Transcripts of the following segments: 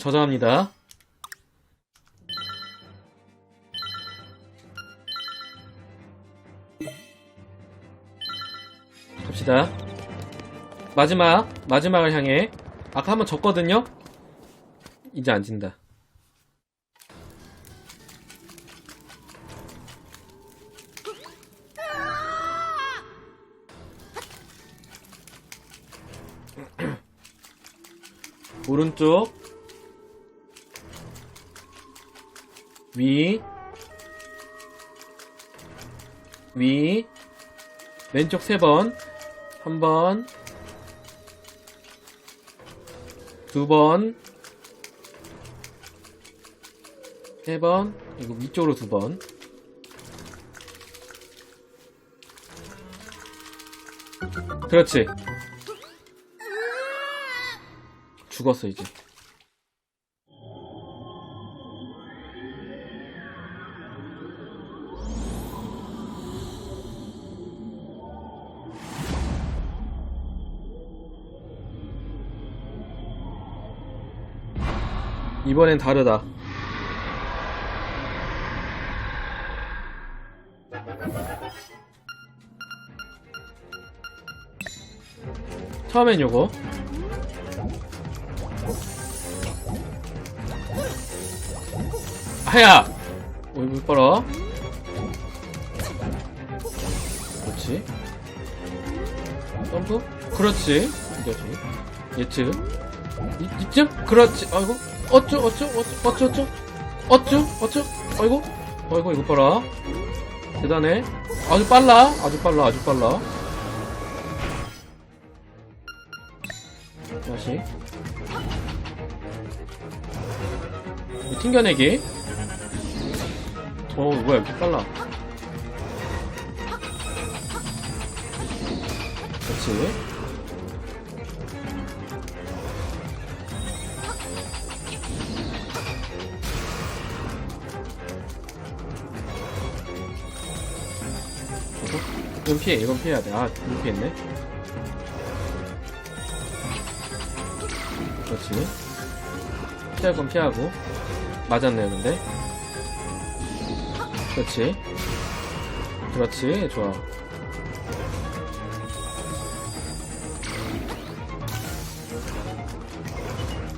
저장합니다. 갑시다. 마지막, 마지막을 향해. 아까 한번 졌거든요? 이제 안 진다. 오른쪽 위, 위, 왼쪽 세 번, 한 번, 두 번, 세 번, 이거 위쪽으로 두 번. 그렇지. 죽었어, 이제. 이번엔 다르다. 처음엔 요거. 하야! 오, 물 빨아. 그렇지. 점프? 그렇지. 이거지. 예측. 이, 이쯤? 그렇지. 아이고. 어쭈, 어쭈, 어쭈, 어쭈, 어쭈. 어쭈, 어쭈. 아이고. 아이고, 이거 봐라. 대단해. 아주 빨라. 아주 빨라, 아주 빨라. 다시. 이 튕겨내기. 어, 뭐야, 이렇게 빨라. 그렇지. 이건 피해, 이건 피해야 돼. 아, 이거 피했네. 그렇지. 피할 건 피하고. 맞았네요, 근데. 그렇지. 그렇지, 좋아.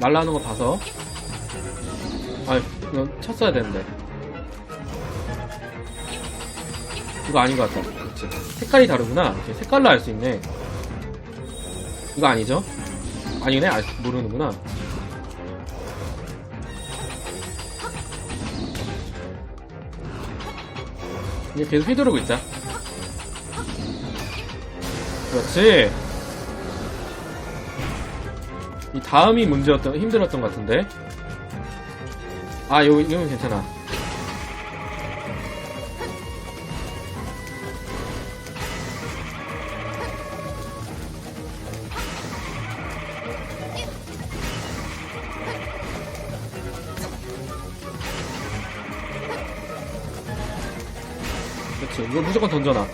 말라는 거 봐서. 아, 이건 쳤어야 되는데. 이거 아닌 것 같다. 그렇지. 색깔이 다르구나. 이렇게 색깔로 알 수 있네. 이거 아니죠? 아니네? 아, 모르는구나. 이제 계속 휘두르고 있자. 그렇지. 이 다음이 문제였던, 힘들었던 것 같은데. 아, 요, 이건 괜찮아. 이거 무조건 던져놔.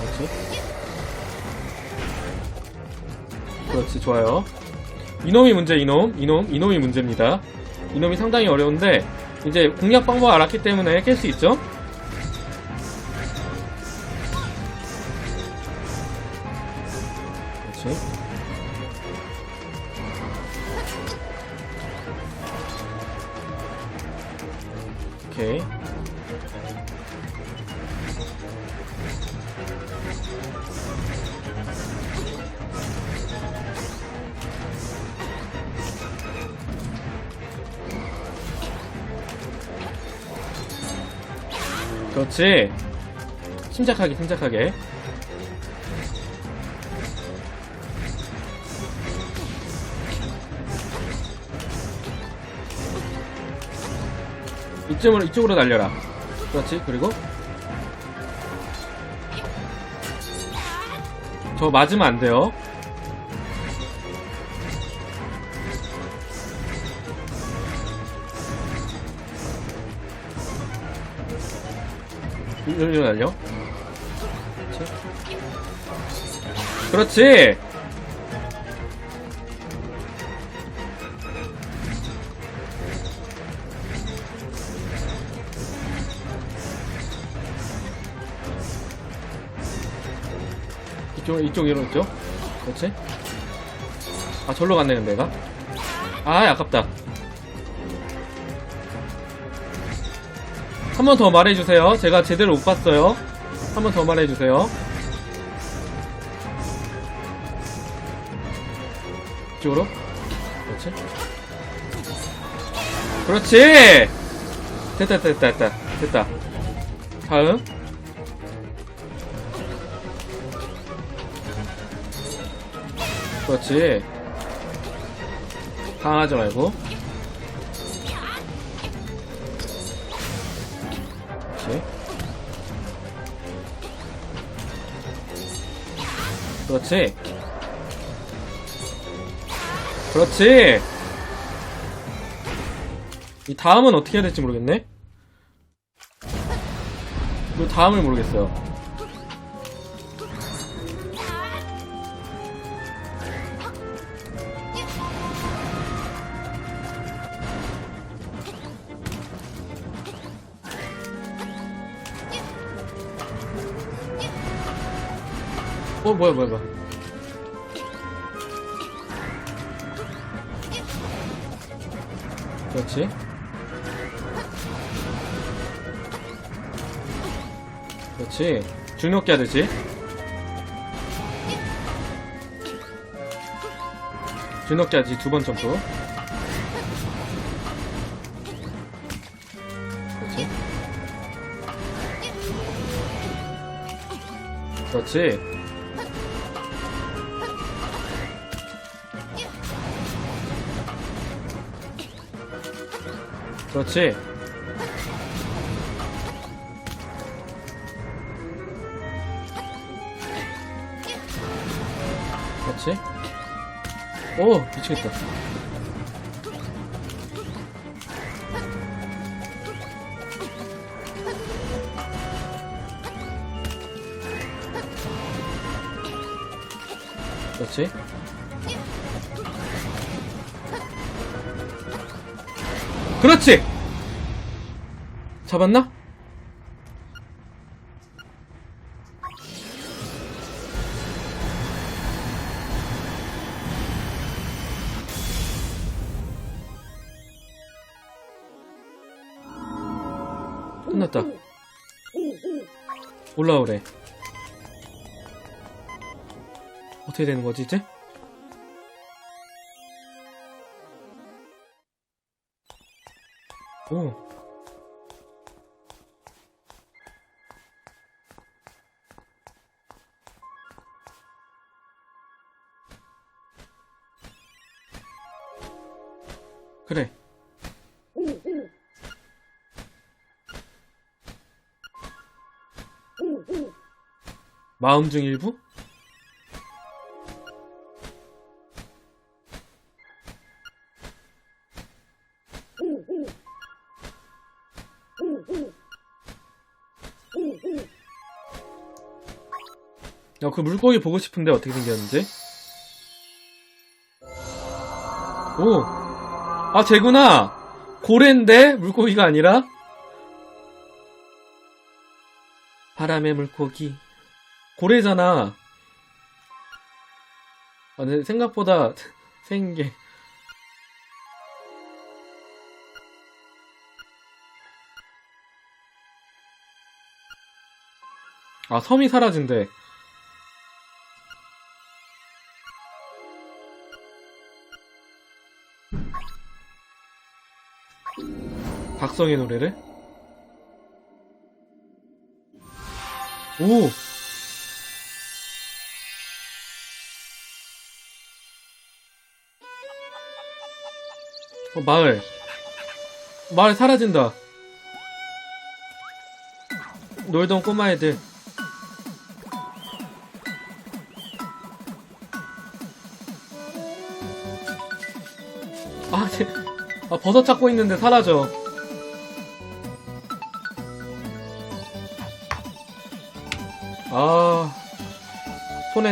그렇지. 그렇지, 좋아요. 이놈이 문제, 이놈. 이놈, 이놈이 문제입니다. 이놈이 상당히 어려운데, 이제 공략 방법 알았기 때문에 깰 수 있죠? 오케이. 그렇지. 침착하게, 침착하게. 이쪽으로, 이쪽으로 날려라. 그렇지, 그리고. 저 맞으면 안 돼요. 이리 날려. 그렇지. 그렇지. 이쪽, 이쪽으로 있죠? 그렇지? 아, 절로 갔네, 근데 내가. 아, 아깝다. 한 번 더 말해주세요. 제가 제대로 못 봤어요. 한 번 더 말해주세요. 이쪽으로. 그렇지. 그렇지! 됐다, 됐다, 됐다. 됐다. 다음. 그렇지. 당하지 말고. 그렇지. 그렇지. 그렇지. 이 다음은 어떻게 해야 될지 모르겠네. 이 다음을 모르겠어요. 어 뭐야 뭐야 뭐야. 그렇지. 그렇지. 중력기 하듯이. 중력기 하듯이 두번 점프. 그렇지. 그렇지. 그렇지. 그렇지. 오, 미치겠다. 그렇지. 그렇지! 잡았나? 끝났다. 올라오래. 어떻게 되는 거지, 이제? 오. 그래. 마음 중 일부? 야, 그 물고기 보고 싶은데 어떻게 생겼는지? 오! 아, 쟤구나! 고래인데? 물고기가 아니라? 바람의 물고기. 고래잖아. 아, 근데 생각보다 생긴 게. 아, 섬이 사라진대. 박성의 노래를? 오! 어, 마을. 마을 사라진다. 놀던 꼬마 애들. 아, 쟤, 아, 버섯 찾고 있는데 사라져.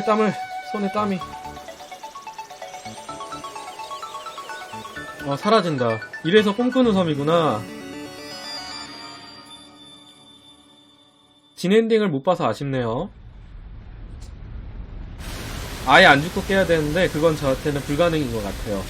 땀을 손에 땀이. 아 사라진다. 이래서 꿈꾸는 섬이구나. 진엔딩을 못 봐서 아쉽네요. 아예 안 죽고 깨야 되는데 그건 저한테는 불가능인 것 같아요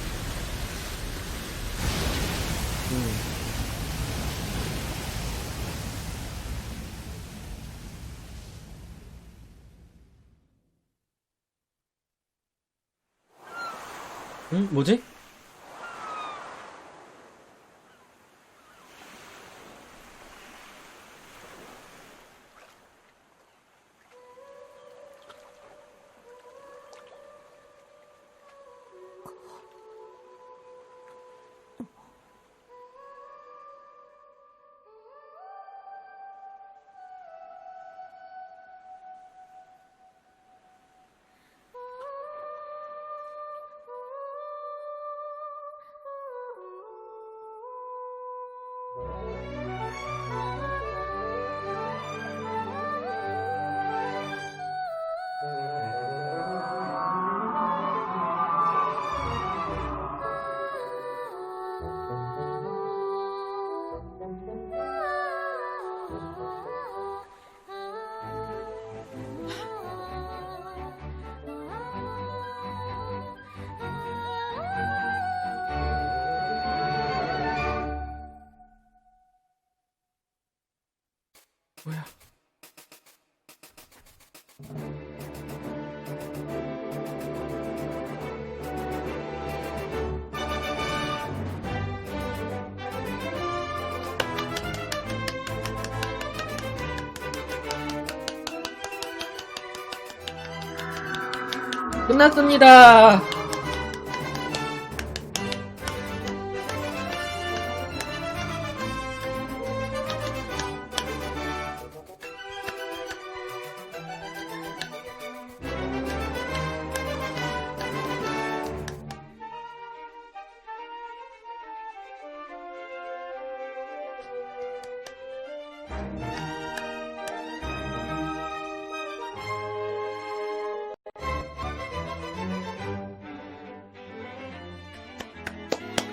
응? 뭐지? 뭐야? 끝났습니다.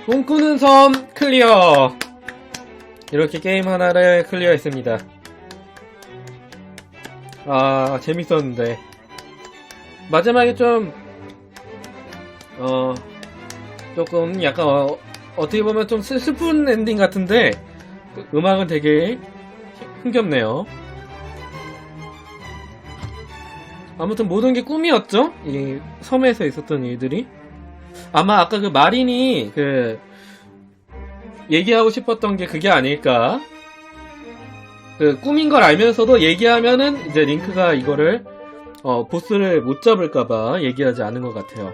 꿈꾸는 섬 클리어! 이렇게 게임 하나를 클리어했습니다. 아, 재밌었는데. 마지막에 좀, 어, 조금 약간, 어, 어떻게 보면 좀 슬- 슬픈 엔딩 같은데, 그 음악은 되게 흥겹네요. 아무튼 모든 게 꿈이었죠? 이 섬에서 있었던 일들이. 아마 아까 그 마린이 그 얘기하고 싶었던 게 그게 아닐까. 그 꿈인 걸 알면서도 얘기하면은 이제 링크가 이거를 어 보스를 못 잡을까봐 얘기하지 않은 것 같아요.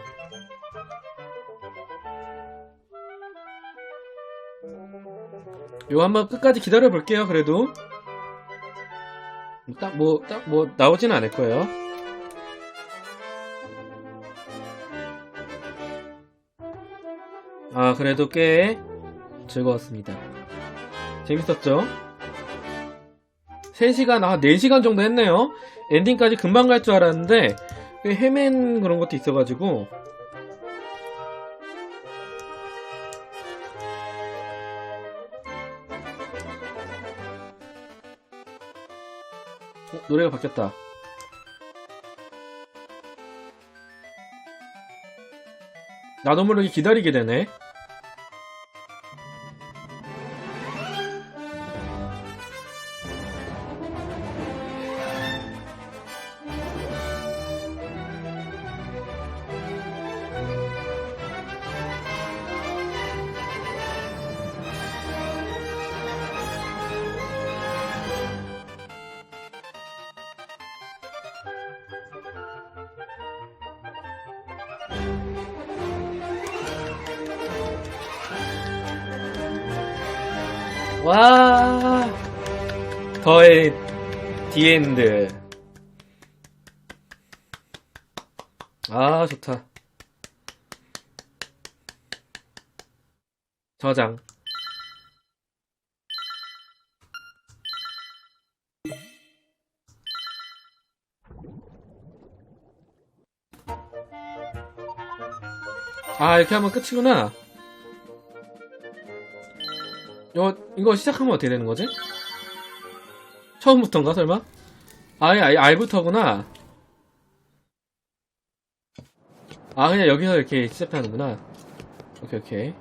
요 한번 끝까지 기다려 볼게요. 그래도 딱 뭐 딱 뭐 나오진 않을 거예요. 아, 그래도 꽤 즐거웠습니다. 재밌었죠? 3시간, 아, 4시간 정도 했네요. 엔딩까지 금방 갈 줄 알았는데, 꽤 헤맨 그런 것도 있어가지고, 어, 노래가 바뀌었다. 모르게 기다리게 되네. 와. 더의 디엔드. 아 좋다. 저장. 아 이렇게 하면 끝이구나. 이거, 이거 시작하면 어떻게 되는 거지? 처음부터인가, 설마? 아예, 아예, 알부터구나. 아, 그냥 여기서 이렇게 시작하는구나. 오케이, 오케이.